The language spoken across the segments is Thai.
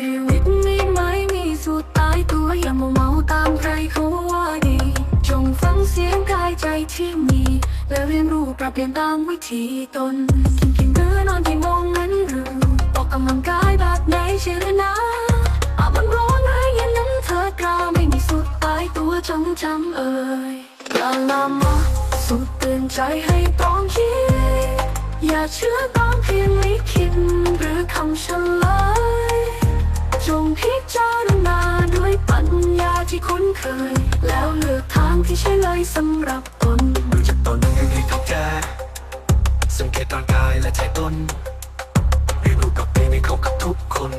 ชีวิตนี้ไม่มีสุดรตายตัวอย่ามัวเมาตามใครเขาว่าดี จงฟังเสียงกายใจที่มี และเรียนรู้ปรับเปลี่ยนตามวิธีตน กินกินเนื้อนอนกี่โมงนั้นหรือออกกำลังกายแบบไหนเชื่อนะอาบน้ำร้อนหรือเย็นนั้นเธอกล้าไม่มีสุดรตายตัวจงจำเอ่ยลาลามาสุดเตือนใจให้ต้องคิด อย่าเชื่อตามเพียงลิขิตหรือคำเฉลย จงพิจารณาด้วยปัญญาที่คุ้นเคย แล้วเลือกทางที่ใช่เลยสำหรับตนรู้จักตนยังให้เข้าใจสังเกตร่างกายและใจตนเรียนรู้กับเพลงให้เข้ากับทุกคน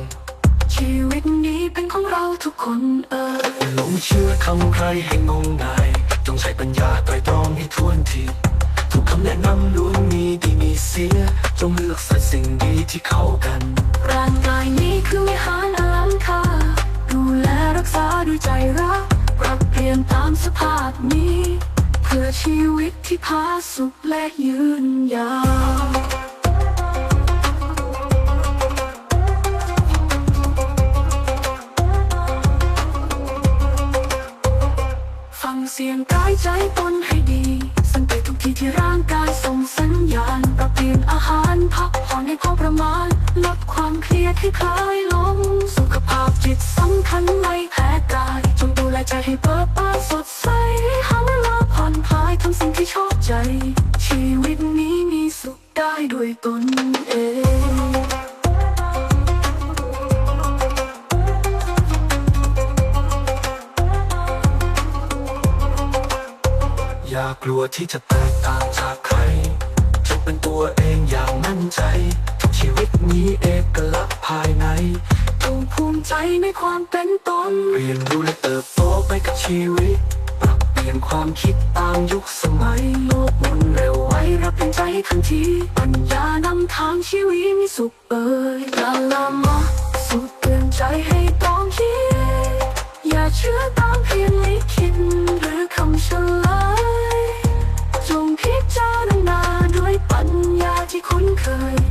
ชีวิตนี้เป็นของเราทุกคนเอออย่าหลงเชื่อคำใครให้งมงาย จงใช้ปัญญาไตรตรองให้ทวนทีทุกคำแนะนำล้วนมีดีมี ชีวิตที่พาสุขและยืนยาวฟังเสียงกายใจตนให้ดี สังเกตทุกทีที่ร่างกายส่งสัญญาณปรับเปลี่ยนอาหารพักผ่อนให้พอประมาณ ลดความเครียดให้คลายลง สุขภาพจิตสำคัญไม่แพ้กาย จงดูแลใจให้เบิกบาน อย่ากลัวที่จะแตกต่างจากใครจงเป็นตัวเองอย่างมั่นใจ ทุกชีวิตมีเอกลักษณ์ภายในจงภูมิใจในความเป็นตนเรียนรู้และเติบโตไปกับชีวิต ปรับเปลี่ยนความคิดตามยุคสมัยโลกหมุนเร็วไวรับเป็นใจทันทีปัญญานำทางชีวิตมีสุขเอ่ยลาลามาสุขเตือนใจให้ต้องคิดอย่าเชื่อ ที่